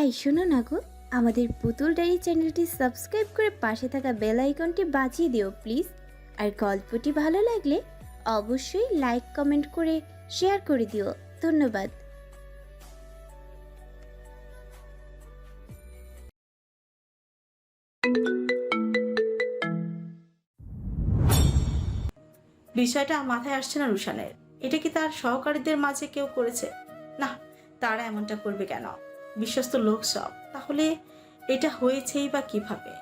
এই শোনো না গো, আমাদের পুতুল ডায়েরি চ্যানেলটি সাবস্ক্রাইব করে পাশে থাকা বেল আইকনটি বাজিয়ে দিও, প্লিজ। আর গল্পটি ভালো লাগলে অবশ্যই লাইক, কমেন্ট করে শেয়ার করে দিও। ধন্যবাদ। বিষয়টা মাথায় আসছে না রুশানের। এটা কি তার সহকারীদের মাঝে কেউ করেছে? না, তারা এমনটা করবে কেন? বিশ্বস্ত লোক সব। তাহলে এটা হয়েছেই বা কীভাবে?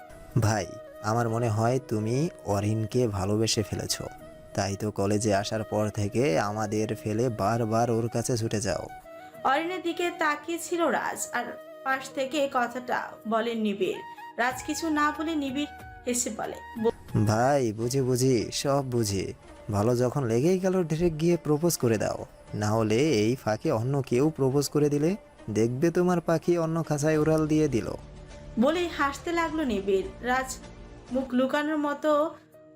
ভাই আমার মনে হয় তুমি অরিনকে ভালোবেসে ফেলেছো। তাই তো কলেজে আসার পর থেকে আমাদের ফেলে বারবার ওর কাছে ছুটে যাও। অরিনের দিকে তাকিয়েছিল রাজ আর পাশ থেকে কথাটা বলে নিবিড়। রাজ কিছু না বলে নিবিড় হেসে বলে ভাই বুঝি বুঝি সব বুঝি। ভালো যখন লেগেই গেল ডিরেক্ট গিয়ে প্রপোজ করে দাও। না হলে এই ফাঁকে অন্য কেউ প্রপোজ করে দিলে? দেখবে তোমার পাখি অন্য খাঁচায় উড়াল দিয়ে দিল। বলেই হাসতে লাগল নিবিড়। রাজ মুখ লুকানোর মতো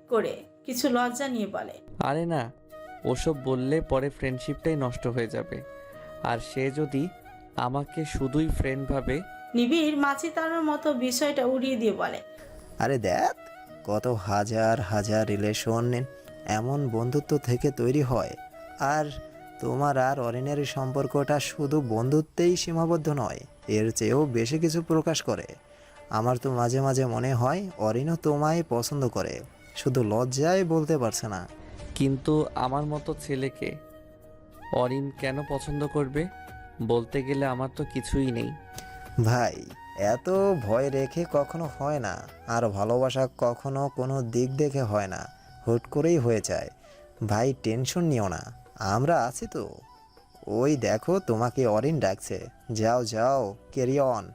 করে কিছু লজ্জা নিয়ে বলে আরে না ওসব বললে পরে ফ্রেন্ডশিপটাই নষ্ট হয়ে যাবে। আর সে যদি আমাকে শুধুই ফ্রেন্ড ভাবে? নিবিড় মাছি তাড়ানোর মতো বিষয়টা উড়িয়ে দিয়ে বলে আরে দেখ কত হাজার হাজার রিলেশন এমন বন্ধুত্ব থেকে তৈরি হয়। আর তোমার আর অরিনের সম্পর্কটা শুধু বন্ধুত্বেই সীমাবদ্ধ নয় এর চেয়েও বেশি কিছু প্রকাশ করে। আমার তো মাঝে মাঝে মনে হয় অরিনও তোমায় পছন্দ করে শুধু লজ্জায় বলতে পারছে না। কিন্তু আমার মতো ছেলেকে অরিন কেন পছন্দ করবে? বলতে গেলে আমার তো কিছুই নেই। ভাই এত ভয় রেখে কখনো হয় না আর ভালোবাসা কখনো কোনো দিক দেখে হয় না হুট করেই হয়ে যায়। ভাই টেনশন নিও না। আমরা আছি তো। ওই দেখো তোমাকে অরিন ডাকছে। যাও যাও ক্যারি অন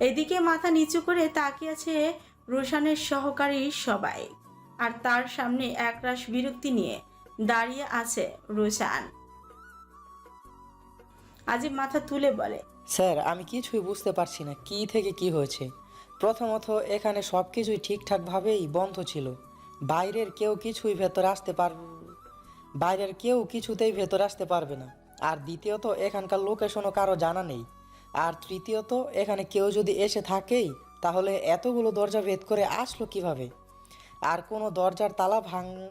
এদিকে মাথা নিচু করে তাকিয়ে আছে রোশানের সহকারী সবাই। আর তার সামনে একরাশ বিরক্তি নিয়ে দাঁড়িয়ে আছে রোশান। আজিব মাথা তুলে বলে স্যার আমি কিছুই বুঝতে পারছি না কি থেকে কি হয়েছে? প্রথমত এখানে সব কিছুই ঠিকঠাকভাবেই বন্ধ ছিল। বাইরের কেউ কিছুই ভেতরে আসতে পার বাইরের কেউ কিছুতেই ভেতরে আসতে পারবে না। আর দ্বিতীয়ত, এখানকার লোকেশনও কারও জানা নেই। আর তৃতীয়ত, এখানে কেউ যদি এসে থাকেই, তাহলে এতগুলো দরজা ভেদ করে আসলো কীভাবে? আর কোনো দরজার তালা ভাঙ,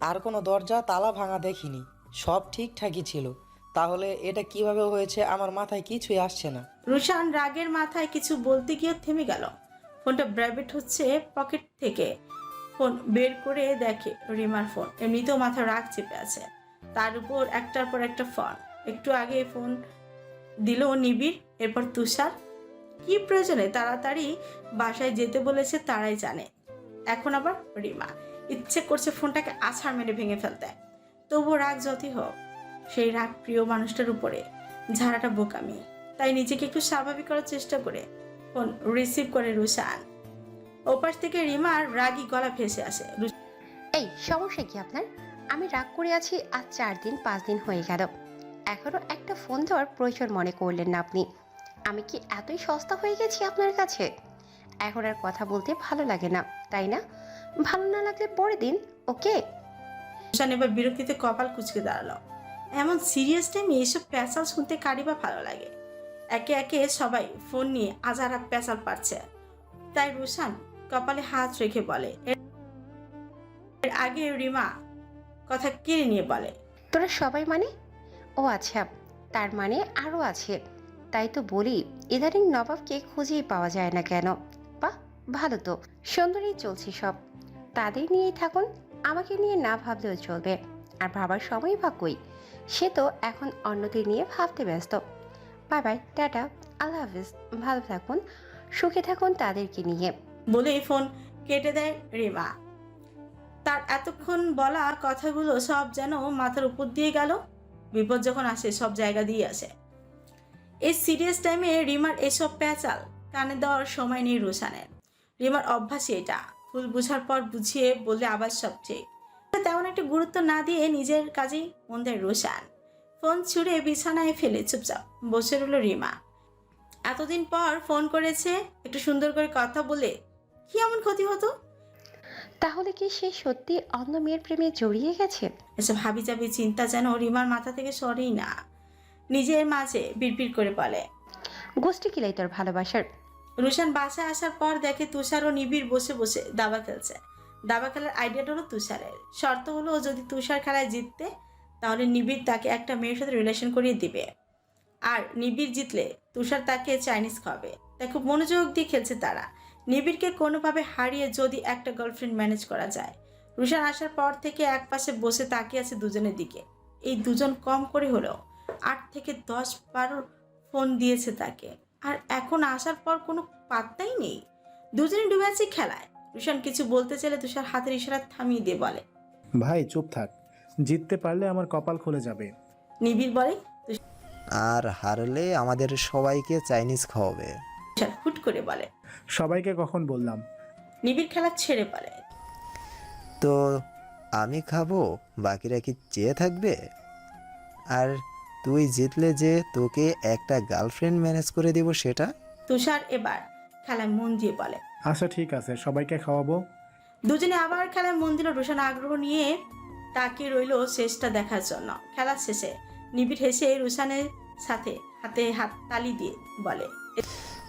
আর কোনো দরজা তালা ভাঙা দেখিনি। সব ঠিকঠাকই ছিল। তাহলে এটা কীভাবে হয়েছে আমার মাথায় কিছুই আসছে না। রুশান রাগের মাথায় কিছু বলতে গিয়ে থেমে গেল। ফোনটা ব্র্যাবেট হচ্ছে পকেট থেকে। ফোন বের করে দেখে রিমার ফোন। এমনিতেও মাথা রাগ চেপে আছে। তার উপর একটার পর একটা ফোন। একটু আগে ফোন দিল নিবিড়, এরপর তুষার। কি প্রয়োজনে তাড়াতাড়ি বাসায় যেতে বলেছে তারাই জানে। এখন আবার রিমা। ইচ্ছে করছে ফোনটাকে আছাড় মেরে ভেঙে ফেলতে। তবুও রাগ যতই হোক, সেই রাগ প্রিয় মানুষটার উপরে ঝাড়াটা বোকামি। তাই নিজেকে একটু স্বাভাবিক করার চেষ্টা করে ফোন রিসিভ করে রুশান। ওপাশ থেকে রিমার রাগী গলা ভেসে আসে। এই সমস্যা কি আপনার? আমি রাগ করে আছি আজ চার দিন পাঁচ দিন হয়ে গেল। এখনও একটা ফোন দেওয়ার প্রয়োজন মনে করলেন না আপনি। আমি কি এতই সস্তা হয়ে গেছি আপনার কাছে? এখন আর কথা বলতে ভালো লাগে না তাই না? ভালো না লাগলে পরে দিন ওকে? রুশান এবার বিরক্তিতে কপাল কুচকে দাঁড়াল। এমন সিরিয়াস টাইমে এসব প্যাচাল শুনতে কারি বা ভালো লাগে? একে একে সবাই ফোন নিয়ে আজারা প্যাচাল পাচ্ছে। তাই রুশান কপালে হাত রেখে বলে। এর আগে রিমা কথা কেড়ে নিয়ে বলে। তোরা সবাই মানে? ও আচ্ছা তার মানে আরও আছে। তাই তো বলি, ইদানিং নবাবকে খুঁজেই পাওয়া যায় না কেন? বাহ, ভালো তো, সুন্দরই চলছে সব। তাদের নিয়েই থাকুন, আমাকে নিয়ে না ভাবলেও চলবে। আর ভাবার সময় বা কই? সে তো এখন অন্যদের নিয়ে ভাবতে ব্যস্ত। বাই বাই, টাটা, আল্লাহ হাফিজ, ভালো থাকুন, সুখে থাকুন তাদেরকে নিয়ে। বলে ফোন কেটে দেয় রিমা তার এতক্ষণ বলা কথাগুলো সব যেন মাথার উপর দিয়ে গেল। বিপদ যখন আসে, সব জায়গা দিয়ে আসে। এই সিরিয়াস টাইমে রিমার এসব প্যাচাল কানে দেওয়ার সময় নেই রোশানের। রিমার অভ্যাসই এটা, ভুল বুঝার পর বুঝিয়ে বললে আবার সব ঠিক। তেমন একটা গুরুত্ব না দিয়ে নিজের কাজেই মন দেয় রোশান। ফোন ছুঁড়ে বিছানায় ফেলে চুপচাপ বসে রইল রিমা। এতদিন পর ফোন করেছে, একটু সুন্দর করে কথা বলে কি এমন ক্ষতি হতো? তাহলে কি সে সত্যি অন্য মেয়ের প্রেমে জড়িয়ে গেছে? এসব হাবি যাবি চিন্তা যেন রিমার মাথা থেকে সরেই না। নিজের মাঝে বিড়বিড় করে বলে। গোষ্ঠী কিলাই তোর ভালোবাসার? রুশান বাসায় আসার পর দেখে তুষার ও নিবিড় বসে বসে দাবা খেলছে। দাবা খেলার আইডিয়াটা হলো তুষারের। শর্ত হলো যদি তুষার খেলায় জিততে তাহলে নিবিড় তাকে একটা মেয়ের সাথে রিলেশন করিয়ে দিবে। আর নিবিড় জিতলে তুষার তাকে চাইনিজ খাবে তাই খুব মনোযোগ দিয়ে খেলছে তারা। নিবিড়কে কোনোভাবে হারিয়ে যদি একটা গার্লফ্রেন্ড ম্যানেজ করা যায়। রুশান আসার পর থেকে এক পাশে বসে তাকিয়ে আছে দুজনের দিকে। এই দুজন কম করে হলেও আট থেকে দশ বারো ফোন দিয়েছে তাকে। আর এখন আসার পর কোনো পাত্তাই নেই। দুজনে ডুবে আছে খেলায়। রুশান কিছু বলতে চাইলে তুষার হাতের ইশারা থামিয়ে দিয়ে বলে। ভাই চুপ থাক। জিততে পারলে আমার কপাল খুলে যাবে। নিবিড় বলে আর হারলে আমাদের সবাইকে চাইনিজ খাওয়াবে। হুট করে বলে। সবাইকে কখন বললাম? নিবিড় খেলা ছেড়ে বলে। তো আমি খাব? বাকিরা কি চেয়ে থাকবে? আর তুই জিতলে যে তোকে একটা গার্লফ্রেন্ড ম্যানেজ করে দিব সেটা? তুষার এবার খেলায় মন দিয়ে বলে। আচ্ছা ঠিক আছে সবাইকে খাওয়াবো। দুজনে আবার খেলায় মন দিল রোশন আগ্রহ নিয়ে তাকিয়ে রইল শেষটা দেখার জন্য। খেলার শেষে নিবিড় হেসে রুশানের সাথে হাতে হাত তালি দিয়ে বলে।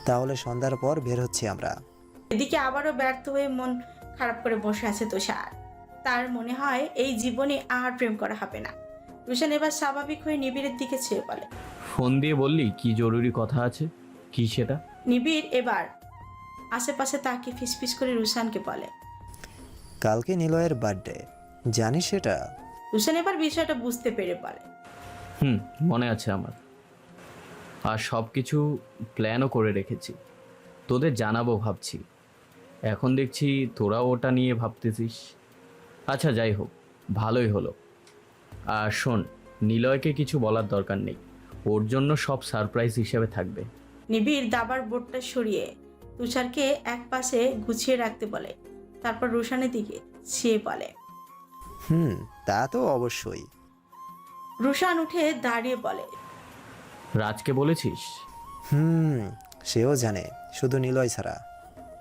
তাহলে সন্ধ্যার পর বের হচ্ছি আমরা। এদিকে আবারও ব্যর্থ হয়ে মন খারাপ করে বসে আছে তুষার। তার মনে হয় এই জীবনে আর প্রেম করা হবে না। রুশান এবার স্বাভাবিক হয়ে নিবিড়ের দিকে চেয়ে বলে। ফোন দিয়ে বললি কি জরুরি কথা আছে? কি সেটা? নিবিড় এবার আশেপাশে তাকে ফিসফিস করে রুশানকে বলে। কালকে নিলয়ের বার্থডে জানিস সেটা? রুশান এবার বিষয়টা বুঝতে পেরে বলে। হুম মনে আছে আমার। আর সব কিছু প্ল্যানও করে রেখেছি। তোদের জানাব ভাবছি। এখন দেখছি তোরা ওটা নিয়ে ভাবতেছিস। আচ্ছা যাই হোক ভালোই হলো। আর শোন নিলয়কে কিছু বলার দরকার নেই। ওর জন্য সব সারপ্রাইজ হিসেবে থাকবে। নিবিড় দাবার বোর্ডটা সরিয়ে তুষারকে এক পাশে গুছিয়ে রাখতে বলে। তারপর রুশানের দিকে চেয়ে বলে হুম তা তো অবশ্যই। রুশান উঠে দাঁড়িয়ে বলে রাজকে বলেছিস? হুম সেও জানে শুধু নিলয় ছাড়া।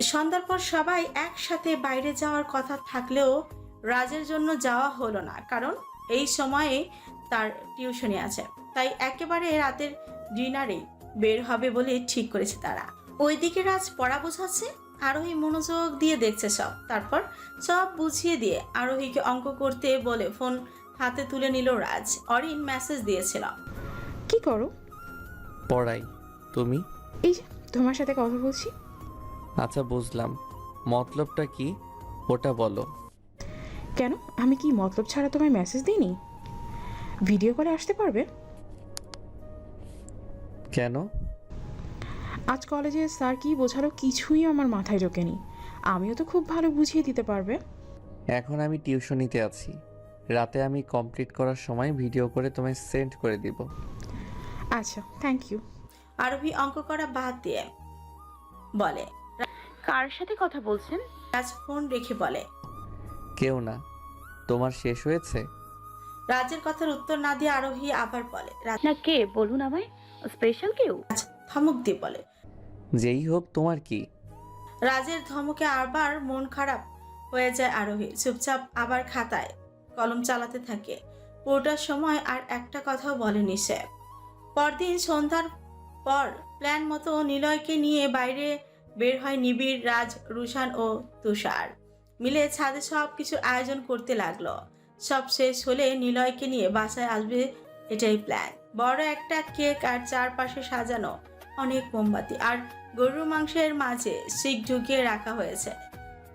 সন্ধ্যার পর সবাই একসাথে বাইরে যাওয়ার কথা থাকলেও রাজের জন্য যাওয়া হলো না কারণ এই সময়ে তার টিউশনি আছে। তাই একেবারে রাতের ডিনারে বের হবে বলে ঠিক করেছে তারা। ওইদিকে রাজ পড়া বোঝাচ্ছে আরোহী মনোযোগ দিয়ে দেখছে সব। তারপর সব বুঝিয়ে দিয়ে আরোহীকে অঙ্ক করতে বলে ফোন হাতে তুলে নিল রাজ। অরিন মেসেজ দিয়েছিল। কি করো? পড়াই। তুমি? এই যে তোমার সাথে কথা বলছি। আচ্ছা বুঝলাম। মতলবটা কি? ওটা বলো। কেন? আমি কি মতলব ছাড়া তোমায় মেসেজ দিইনি? ভিডিও কলে আসতে পারবে? কেন? আজ কলেজে স্যার কি বোঝালো কিছুই আমার মাথায় ঢোকেনি। আমিও তো খুব ভালো বুঝিয়ে দিতে পারবে। এখন আমি টিউশনিতে আছি। রাতে আমি কমপ্লিট করার সময় ভিডিও করে তোমায় সেন্ড করে দিব। আচ্ছা থ্যাংক ইউ আরোহী অঙ্ক করা বাদ দিয়ে বলে। কার সাথে কথা বলছেন? রাজ ফোন রেখে বলে। কেউ না। তোমার শেষ হয়েছে? রাজের কথার উত্তর না দিয়ে আরোহী আবার বলে। রাজ না কে? বলুন আমায়। স্পেশাল কেউ? ধমক দিয়ে বলে। যেই হোক তোমার কি? রাজের ধমকে আবার মন খারাপ হয়ে যায় আরোহী। চুপচাপ আবার খাতায় কলম চালাতে থাকে। পুরোটার সময় আর একটা কথাও বলেনি সে। পরদিন সন্ধ্যার পর প্ল্যান মতো নিলয়কে নিয়ে বাইরে বের হয় নিবিড়, রাজ, রুশান ও তুষার। মিলে ছাদে সব কিছুর আয়োজন করতে লাগল। সব শেষ হলে নিলয়কে নিয়ে বাসায় আসবে এটাই প্ল্যান। বড় একটা কেক আর চারপাশে সাজানো অনেক মোমবাতি আর গরুর মাংসের মাঝে শিক ঢুকিয়ে রাখা হয়েছে।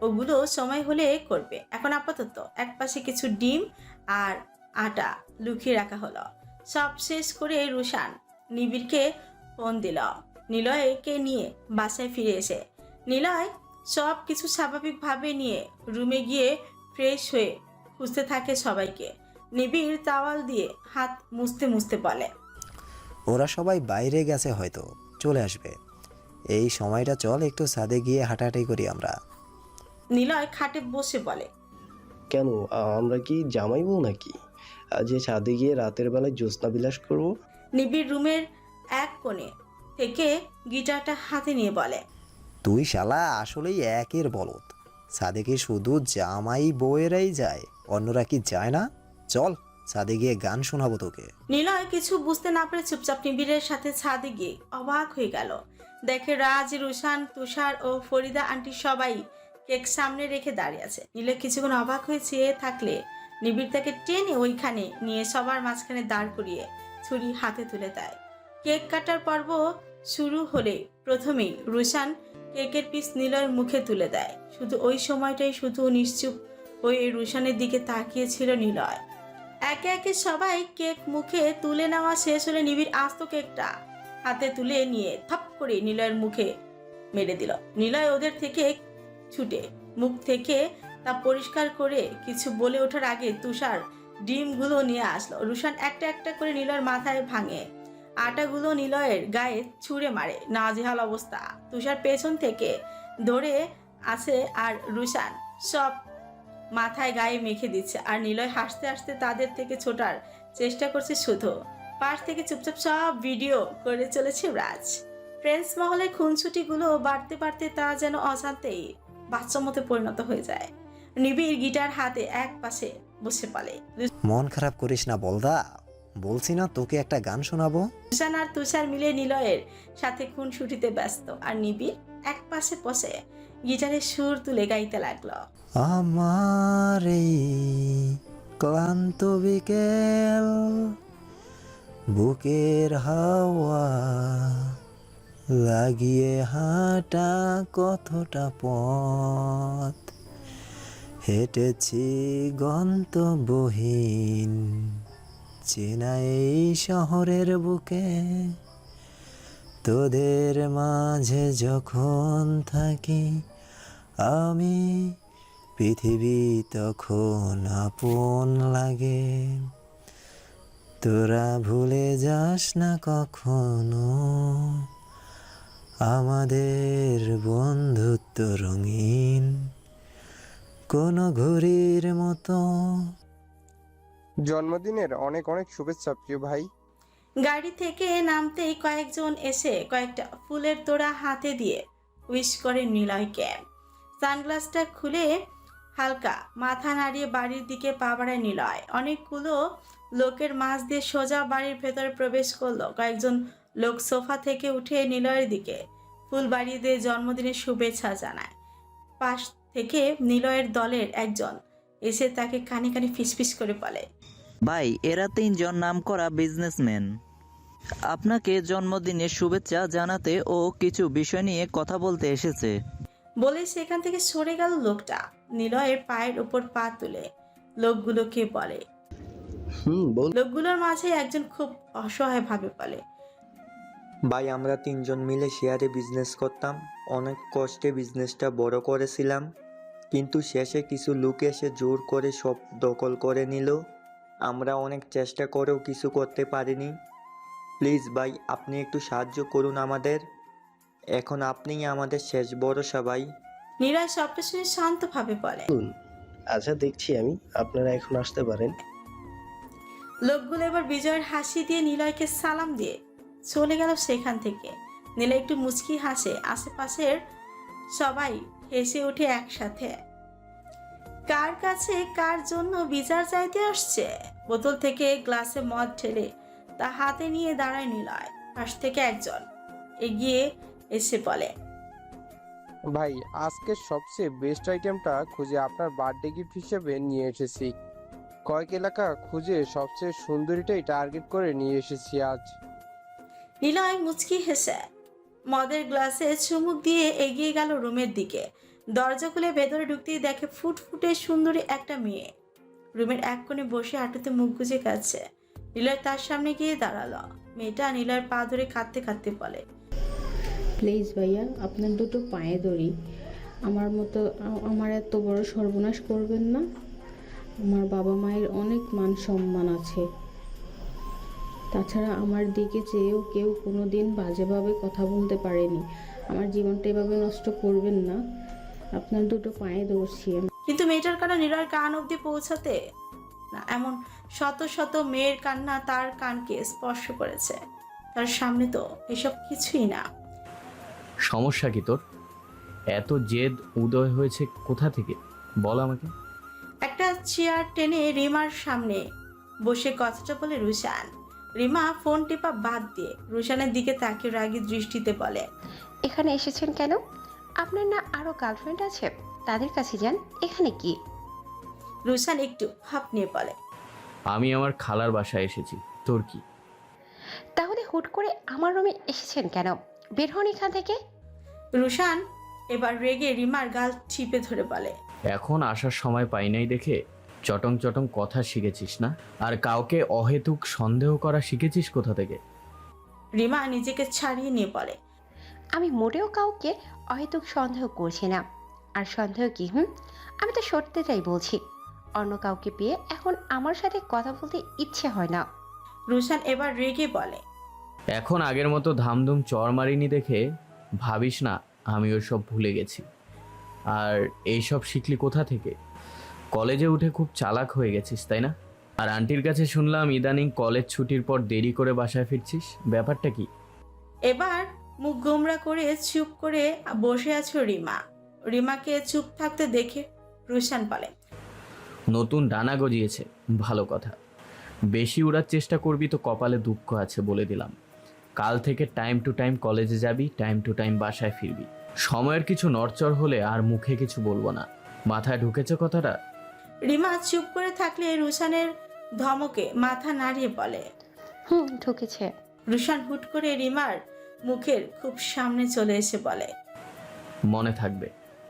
ওগুলো সময় হলে করবে। এখন আপাতত এক পাশে কিছু ডিম আর আটা লুকিয়ে রাখা হলো। সব শেষ করে রুশান নিবিড়কে ফোন দিল। নিলয়কে নিয়ে বাসায় ফিরে এসে। নিলয় সব কিছু স্বাভাবিকভাবে নিয়ে রুমে গিয়ে ফ্রেশ হয়ে খুঁজতে থাকে সবাইকে। নিবিড় তাওয়াল দিয়ে হাত মুছতে মুছতে বলে ওরা সবাই বাইরে গেছে হয়তো চলে আসবে। এই সময়টা চল একটু ছাদে গিয়ে হাঁটাহাঁটি করি আমরা। নিলয় খাটে বসে বলে কেন আমরা কি জামাই বউ নাকি? যে ছাদে গিয়ে রাতের বেলায় জ্যোৎস্না বিলাস করব। নিবিড় রুমের এক কোণে থেকে গিটারটা হাতে নিয়ে বলে তুই শালা আসলেই একের বলদ। ছাদে কি শুধু জামাই বউয়েরাই যায় অন্যরা কি যায় না? চল ছাদে গিয়ে গান শোনাবো তোকে। নিলয় কিছু বুঝতে না পেরে চুপচাপ নিবিড়ের সাথে ছাদে গিয়ে অবাক হয়ে গেল। দেখে রাজ রুশান তুষার ও ফরিদা আন্টি সবাই কেক সামনে রেখে দাঁড়িয়ে আছে। নিলয় কিছুক্ষণ অবাক হয়ে চেয়ে থাকলে নিবিড় তাকে টেনে ওইখানে নিয়ে সবার মাঝখানে দাঁড় করিয়ে ছুরি হাতে তুলে দেয়। কেক কাটার পর্ব শুরু হলে প্রথমেই রুশান কেকের পিস নিলয়ের মুখে তুলে দেয়। শুধু ওই সময়টাই শুধু নিশ্চুপ হয়ে রুশানের দিকে তাকিয়েছিল নিলয়। একে একে সবাই কেক মুখে তুলে নেওয়া শেষ হলে নিবিড় আস্ত কেকটা হাতে তুলে নিয়ে থপ করে নিলয়ের মুখে মেরে দিল। নিলয় ওদের থেকে ছুটে, মুখ থেকে তা পরিষ্কার করে কিছু বলে ওঠার আগে তুষার ডিমগুলো নিয়ে আসলো। রুশান একটা একটা করে নিলয়ের মাথায় ভাঙে। আটাগুলো নিলয়ের গায়ে ছুঁড়ে মারে। নাজেহাল অবস্থা। তুষার পেছন থেকে ধরে আছে আর রুশান সব মাথায় গায়ে মেখে দিচ্ছে আর নিলয় হাসতে হাসতে তাদের থেকে ছোটার চেষ্টা করছে শুধু। পাশ থেকে চুপচাপ সব ভিডিও করে চলেছে রাজ। ফ্রেন্ডস মহলে খুনছুটিগুলো বাড়তে বাড়তে তা যেন অজান্তেই বাচ্চা মতো পরিণত হয়ে যায়। নিবিড় গিটার হাতে এক পাশে বসে পালে। মন খারাপ করিস না বলদা। বলছি না তোকে একটা গান শোনাবো? রুশান আর তুষার মিলে নিলয়ের সাথে খুনসুটিতে ব্যস্ত আর নিবিড় এক পাশে বসে গিটারের সুর তুলে গাইতে লাগল। আমার এই ক্লান্ত বিকেল বুকের হাওয়া লাগিয়ে হাঁটা কতটা পথ? হেঁটেছি গন্তব্যহীন। চেনা এই শহরের বুকে, তোদের মাঝে যখন থাকি, আমি পৃথিবী তখন আপন লাগে। তোরা ভুলে যাস না কখনো আমাদের বন্ধুত্ব রঙিন। কোনো ঘড়ির মতো। জন্মদিনের অনেক অনেক শুভেচ্ছা প্রিয় ভাই। গাড়ি থেকে নামতেই কয়েকজন এসে কয়েকটা ফুলের তোড়া হাতে দিয়ে উইশ করে নিলয়কে। সানগ্লাসটা খুলে হালকা মাথা নাড়িয়ে বাড়ির দিকে পা বাড়ায় নিলয়। অনেকগুলো লোকের মাঝ দিয়ে সোজা বাড়ির ভেতরে প্রবেশ করল। কয়েকজন লোক সোফা থেকে উঠে নিলয়ের দিকে ফুল বাড়িয়ে দিয়ে জন্মদিনের শুভেচ্ছা জানায়। পাশ থেকে নিলয়ের দলের একজন। এসে তাকে কানে কানে ফিসফিস করে বলে ভাই এরা তিনজন নামকরা বিজনেসম্যান। আপনাকে জন্মদিনের শুভেচ্ছা জানাতে ও কিছু বিষয় নিয়ে কথা বলতে এসেছে। বলে সেখান থেকে সরে গেল লোকটা। নিলয়ের পায়ের উপর পা তুলে লোকগুলোকে বলে হুম বল। লোকগুলোর মাঝে একজন খুব অসহায় ভাবে বলে ভাই আমরা তিনজন মিলে শেয়ারে বিজনেস করতাম। অনেক কষ্টে বিজনেসটা বড় করেছিলাম। কিন্তু শেষে কিছু লোক এসে জোর করে সব দখল করে নিল। আমরা অনেক চেষ্টা করেও কিছু করতে পারিনি। প্লিজ ভাই আপনি একটু সাহায্য করুন আমাদের। এখন আপনিই আমাদের শেষ ভরসা ভাই। নিলয় সবটা শুনে শান্তভাবে বলে। আচ্ছা দেখছি আমি। আপনারা এখন আসতে পারেন। লোকগুলো এবার বিজয়ের হাসি দিয়ে নিলয়কে সালাম দিয়ে চলে গেল সেখান থেকে। নিলয় একটু মুচকি হাসে। আশেপাশের সবাই হেসে ওঠে একসাথে। কার কাছে কার জন্য বিচার চাইতে আসছে? বোতল থেকে গ্লাসে মদ ঢেলে তা হাতে নিয়ে দাঁড়ায় নিলয় পাশ থেকে একজন। এগিয়ে এসে বলে ভাই আজকে সবচেয়ে বেস্ট আইটেমটা খুঁজে আপনার বার্থডে গিফট হিসেবে নিয়ে এসেছি। কয়েক এলাকা খুঁজে সবচেয়ে সুন্দরীটাই টার্গেট করে নিয়ে এসেছি আজ। নিলয় মুচকি হেসে মদের গ্লাসে চুমুক দিয়ে এগিয়ে গেল রুমের দিকে। দরজা খুলে ভেতরে ঢুকতেই দেখে ফুটফুটে সুন্দরী একটা মেয়ে। রুমের এক কোণে বসে হাঁটুতে মুখ গুজে কাছে। নিলয় তার সামনে গিয়ে দাঁড়াল। মেয়েটা নিলয়ের পা ধরে কাঁদতে কাঁদতে বলে প্লিজ ভাইয়া, আপনার দুটো পায়ে ধরি। আমার মতো, আমার এত বড় সর্বনাশ করবেন না। আমার বাবা মায়ের অনেক মান সম্মান আছে। তাছাড়া আমার দিকে চেয়েও কেউ কোনো দিন বাজেভাবে কথা বলতে পারেনি। আমার জীবনটা এভাবে নষ্ট করবেন না। আপনার দুটো পায়ে দৌড়ছি আমি। কিন্তু মেয়েটার কান্না নিরয় কান অবধি পৌঁছাতে না এমন শত শত মেয়ের কান্না তার কানকে স্পর্শ করেছে। তার সামনে তো এসব কিছুই না। সমস্যা কি তোর? এত জেদ উদয় হয়েছে কোথা থেকে? বল আমাকে। একটা চেয়ার টেনে রিমার সামনে বসে কথাটা বলে রুশান। রিমা ফোন টেপা বাদ দিয়ে রুশানের দিকে তাকিয়ে রাগী দৃষ্টিতে বলে এখানে এসেছেন কেন? আপনার না আরও গার্লফ্রেন্ড আছে? তাদের কাছে যান এখানে কি? রুশান একটু ভাব নিয়ে বলে আমি আমার খালার বাসায় এসেছি তোর কি? তাহলে হুট করে আমার রুমে এসেছেন কেন? বের হন এখান থেকে। রুশান এবার রেগে রিমার গাল টিপে ধরে বলে এখন আসার সময় পাই নাই দেখে চটং চটং কথা শিখেছিস না? আর কাউকে অহেতুক সন্দেহ করা শিখেছিস কোথা থেকে? রিমা নিজেকে ছাড়িয়ে নিয়ে বলে। আমি মোটেও কাউকে অহেতুক সন্দেহ করছি না। আর সন্দেহ কি হুম? আমি তো সত্যিটাই বলছি। অন্য কাউকে পেয়ে এখন আমার সাথে কথা বলতে ইচ্ছে হয় না। রুশান এবার রেগে বলে। এখন আগের মতো ধামধুম চর মারিনি দেখে ভাবিস না আমি ওসব ভুলে গেছি। আর এইসব শিখলি কোথা থেকে? কলেজে উঠে খুব চালাক হয়ে গেছিস তাই না? আর আন্টির কাছে শুনলাম ইদানিং কলেজ ছুটির পর দেরি করে বাসায় ফিরছিস ব্যাপারটা কি? এবার মুখ গোমরা করে চুপ করে বসে আছো রিমা। রিমাকে চুপ থাকতে দেখে রুশান বলে নতুন ডানা গজিয়েছে ভালো কথা। বেশি উড়ার চেষ্টা করবি তো কপালে দুঃখ আছে বলে দিলাম। কাল থেকে টাইম টু টাইম কলেজে যাবি টাইম টু টাইম বাসায় ফিরবি। সময়ের কিছু নড়চড় হলে আর মুখে কিছু বলব না। মাথায় ঢুকেছে কথাটা? রিমা চুপ করে থাকলে রুশানের ধমকে মাথা নাড়িয়ে বলে। হুম ঢুকেছে। রুশান হুট করে রিমার মুখের খুব সামনে চলে এসে বলে। মনে থাকবে।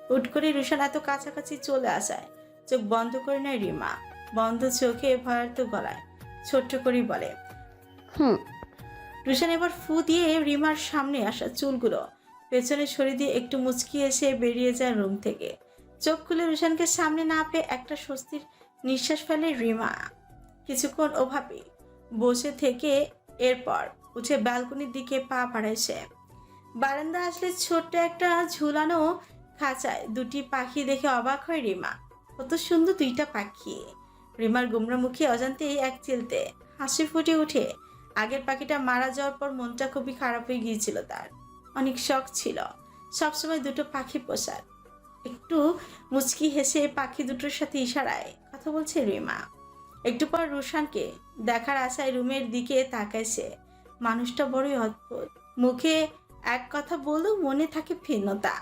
হুট করে রুশান এত কাছাকাছি চলে আসায় চোখ বন্ধ করে নেয় রিমা। বন্ধ চোখে ভয়ার্থ গলায় ছোট্ট করে বলে। হুম। রুশান এবার ফু দিয়ে রিমার সামনে আসা চুলগুলো পেছনে সরিয়ে দিয়ে একটু মুচকি এসে বেরিয়ে যায় রুম থেকে। চোখ খুলে রুশানকে সামনে না পেয়ে একটা স্বস্তির নিঃশ্বাস ফেলে রিমা। কিছুক্ষণ ওভাবে বসে থেকে এরপর উঠে ব্যালকনির দিকে পা সে। বারান্দা আসলে ছোট্ট একটা ঝুলানো খাঁচায় দুটি পাখি দেখে অবাক হয় রিমা। কত সুন্দর দুইটা পাখি। রিমার গুমরা মুখে অজান্তেই এক চিলতে হাসি ফুটে উঠে আগের পাখিটা মারা যাওয়ার পর মনটা খুবই খারাপ হয়ে গিয়েছিল তার। অনেক শখ ছিল। সবসময় দুটো পাখি পোষার। একটু মুচকি হেসে পাখি দুটোর সাথে ইশারায় কথা বলছে রিমা। একটু পর রুশানকে দেখার আশায় রুমের দিকে তাকায় সে। মানুষটা বড়ই অদ্ভুত। মুখে এক কথা বলেও মনে থাকে ভিন্নতা।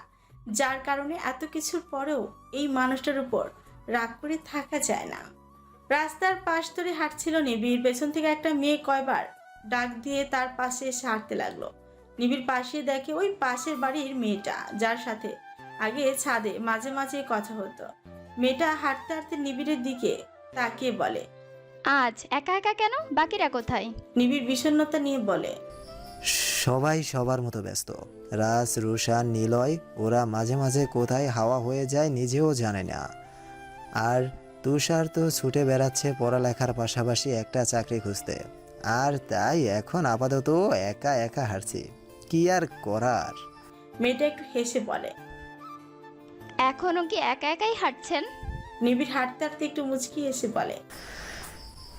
যার কারণে এত কিছুর পরেও এই মানুষটার উপর রাগ করে থাকা যায় না। রাস্তার পাশ ধরে হাঁটছিল নিবিড়। পেছন থেকে একটা মেয়ে কয়বার ডাক দিয়ে তার পাশে এসে হাঁটতে লাগল। নিবিড় পাশে দেখে ওই পাশের বাড়ির মেয়েটা, যার সাথে আগে ছাদে মাঝে মাঝে কথা হতো। মেয়েটা হাঁটতে হাঁটতে নিবিড়ের দিকে তাকে বলে আজ একা একা কেন? বাকিরা কোথায়? নিবিড় বিষণ্ণতা নিয়ে বলে সবাই সবার মতো ব্যস্ত। রাস রুশান নিলয় ওরা মাঝে মাঝে কোথায় হাওয়া হয়ে যায় নিজেও জানে না। আর তুষার তো ছুটে বেড়াচ্ছে পড়ালেখার পাশাপাশি একটা চাকরি খুঁজতে। আর তাই এখন আপাতত একা একা হারছি কি আর করার? মেয়েটা একটু হেসে বলে এখনও কি একা একাই হাঁটছেন? নিবিড় হাঁটতে হাঁটতে একটু মুচকি এসে বলে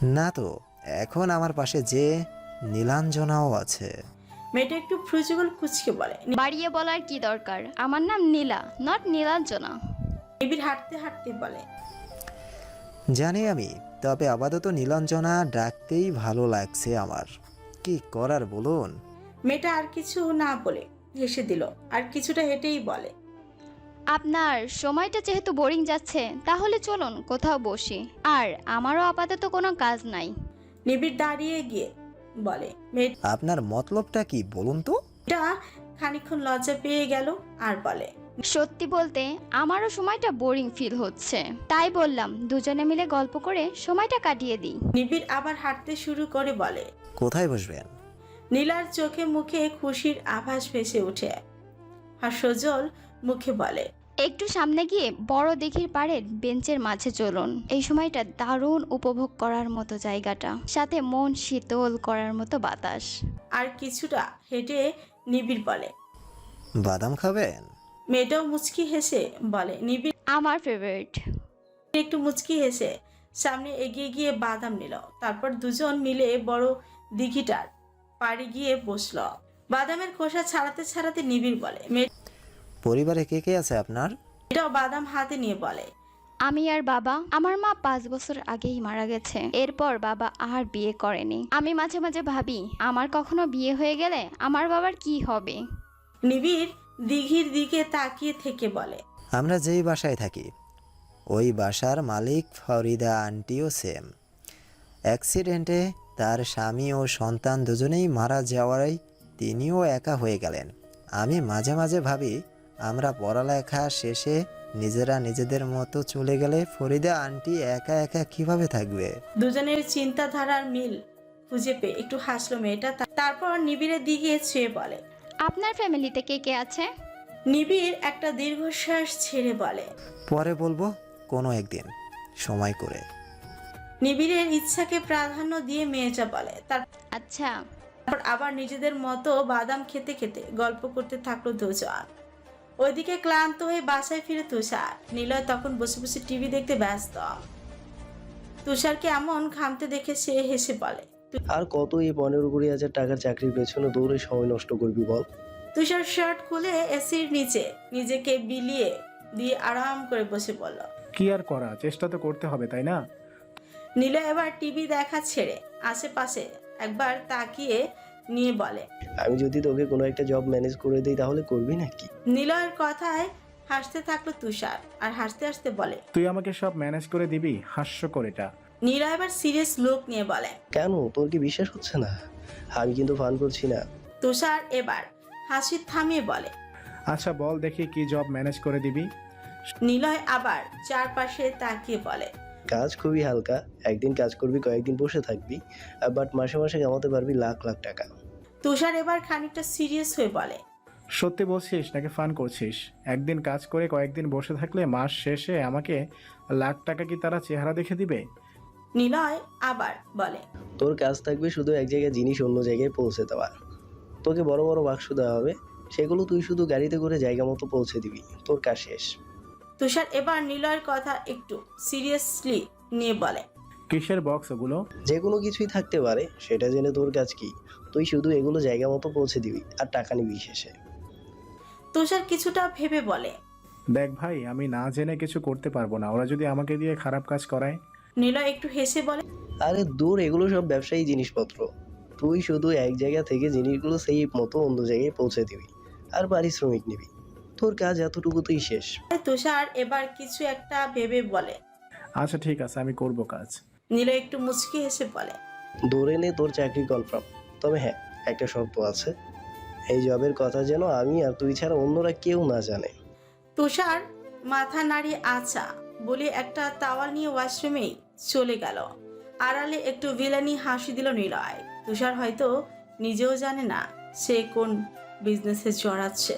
না তো এখন আমার পাশে যে নীলাঞ্জনাও আছে। মেয়েটা একটু ফ্রুজুগল কুচকে বলে বাড়িয়ে বলার কি দরকার? আমার নাম নীলা নট নীলাঞ্জনা। নিবিড় হাঁটতে হাঁটতে বলে জানি আমি তবে আপাতত নীলাঞ্জনা ডাকতেই ভালো লাগছে আমার। কি করার বলুন? মেয়েটা আর কিছু না বলে হেসে দিল আর কিছুটা হেঁটেই বলে আপনার সময়টা যেহেতু বোরিং যাচ্ছে তাহলে চলুন কোথাও বসি। আর আমারও আপাতত কোনো কাজ নাই। নিবিড় দাঁড়িয়ে গিয়ে বলে মেয়েটা আপনার মতলবটা কি বলুন তো? খানিকক্ষণ লজ্জা পেয়ে গেল আর বলে সত্যি বলতে আমারও সময়টা বোরিং ফিল হচ্ছে। তাই বললাম দুজনে মিলে গল্প করে সময়টা কাটিয়ে দিই। নিবিড় আবার হাঁটতে শুরু করে বলে কোথায় বসবেন? নীলার চোখে মুখে খুশির আভাস ভেসে ওঠে। হাস্যজল মুখে বলে। একটু সামনে গিয়ে বড় দিঘির পাড়ের বেঞ্চের মাঝে চলুন। এই সময়টা দারুণ উপভোগ করার মতো জায়গাটা সাথে মন শীতল করার মতো বাতাস। আর কিছুটা হেঁটে নিবিড় বলে। বাদাম খাবেন? মেয়েটাও মুচকি হেসে বলে নিবিড় আমার ফেভারিট একটু মুচকি হেসে সামনে এগিয়ে গিয়ে বাদাম নিল। তারপর দুজন মিলে বড় দিঘিটার পাড়ি গিয়ে বসল। বাদামের খোসা ছাড়াতে ছাড়াতে নিবিড় বলে পরিবারে কে কে আছে আপনার? মেয়েটাও বাদাম হাতে নিয়ে বলে। আমি আর বাবা আমার মা পাঁচ বছর আগেই মারা গেছে। এরপর বাবা আর বিয়ে করেনি। আমি মাঝে মাঝে ভাবি আমার কখনো বিয়ে হয়ে গেলে আমার বাবার কি হবে? নিবিড় দিঘির দিকে তাকিয়ে থেকে বলে। আমরা যেই বাসায় থাকি ওই বাসার মালিক ফরিদা আন্টিও সেম অ্যাক্সিডেন্টে তার স্বামী ও সন্তান দুজনেই মারা যাওয়ায় তিনিও একা হয়ে গেলেন। আমি মাঝে মাঝে ভাবি আমরা পড়ালেখা শেষে নিজেরা নিজেদের মতো চলে গেলে ফরিদা আন্টি একা একা কীভাবে থাকবে? দুজনের চিন্তাধারার মিল খুঁজে পেয়ে একটু হাসলো মেয়েটা তা- তারপর নিবিড়ের দিকে ছুঁয়ে বলে আপনার ফ্যামিলিতে কে কে আছে? নিবিড় একটা দীর্ঘশ্বাস ছেড়ে বলে পরে বলব কোনো একদিন সময় করে। নিবিড়ের ইচ্ছাকে প্রাধান্য দিয়ে মেয়েটা বলে তার আচ্ছা। তারপর আবার নিজেদের মতো বাদাম খেতে খেতে গল্প করতে থাকল দুজন। ওইদিকে ক্লান্ত হয়ে বাসায় ফিরে তুষার। নিলয় তখন বসে বসে টিভি দেখতে ব্যস্ত। তুষারকে এমন ঘামতে দেখে সে হেসে বলে আর কত এই পনেরো কুড়ি হাজার টাকার চাকরির পেছনে দৌড়ে সময় নষ্ট করবি বল? তুষার শার্ট খুলে এসির নিচে নিজেকে বিলিয়ে দিয়ে আরাম করে বসে পড়ল। কি আর করা চেষ্টা তো করতে হবে তাই না? নিলয় এবার টিভি দেখা ছেড়ে আশেপাশে একবার তাকিয়ে নিয়ে বলে। আমি যদি তোকে কোনো একটা জব ম্যানেজ করে দিই তাহলে করবি নাকি? নিলয়ের কথায় হাসতে থাকল তুষার আর হাসতে হাসতে বলে তুই আমাকে সব ম্যানেজ করে দিবি? হাস্যকর এটা। নীলা এবার সিরিয়াস লোক নিয়ে বলে কেন? তোর কি বিশ্বাস হচ্ছে না? আমি কিন্তু ফান করছি না। তুষার এবার হাসি থামিয়ে বলে আচ্ছা বল দেখি কি জব ম্যানেজ করে দিবি? নিলয় আবার চারপাশে তাকিয়ে বলে কাজ খুবই হালকা একদিন কাজ করবি কয়েকদিন বসে থাকবি বাট মাসে মাসে কামাতে পারবি লাখ লাখ টাকা। তুষার এবার খানিকটা সিরিয়াস হয়ে বলে। সত্যি বলছিস নাকি ফান করছিস? একদিন কাজ করে কয়েকদিন বসে থাকলে মাস শেষে আমাকে লাখ টাকা কি তারা চেহারা দেখে দিবে? নিলয় আবার বলে তোর কাজ থাকবে শুধু এক জায়গায় জিনিস অন্য জায়গায় পৌঁছে দেওয়া। তোকে বড় বড় বাক্স দেওয়া হবে সেগুলো তুই শুধু গাড়িতে করে জায়গা মতো পৌঁছে দিবি। তোর কাজ শেষ। তুষার এবার নিলয়ের কথা একটু সিরিয়াসলি নিয়ে বলে। কিসের বক্স ওগুলো? যে কোনো কিছুই থাকতে পারে সেটা জেনে তোর কাজ কি? তুই শুধু এগুলো জায়গা মতো পৌঁছে দিবি আর টাকা নিবি শেষে। তুষার কিছুটা ভেবে বলে। দেখ ভাই আমি না জেনে কিছু করতে পারব না ওরা যদি আমাকে দিয়ে খারাপ কাজ করায়। নিলয় একটু হেসে বলে আরে দূর এগুলো সব ব্যবসায়ী জিনিসপত্র। তুই শুধু এক জায়গা থেকে জিনিসগুলো সেই মতো অন্য জায়গায় পৌঁছে দিবি আর পারিশ্রমিক নিবি। তোর কাজ এতটুকুতেই শেষ। তুষার এবার কিছু একটা ভেবে বলে। আচ্ছা ঠিক আছে আমি করব কাজ। নিলয় একটু মুচকি হেসে বলে ধরে নে তোর চাকরি কনফার্ম তবে হ্যাঁ একটা শর্ত আছে। এই জবের কথা যেন আমি আর তুই ছাড়া অন্যরা কেউ না জানে। তুষার মাথা নাড়ি আচ্ছা বলে একটা তাওয়াল নিয়ে ওয়াশরুমেই চলে গেল। আড়ালে একটু ভিলানি হাসি দিল নিলয়। তুষার হয়তো নিজেও জানে না সে কোন বিজনেসে জড়াচ্ছে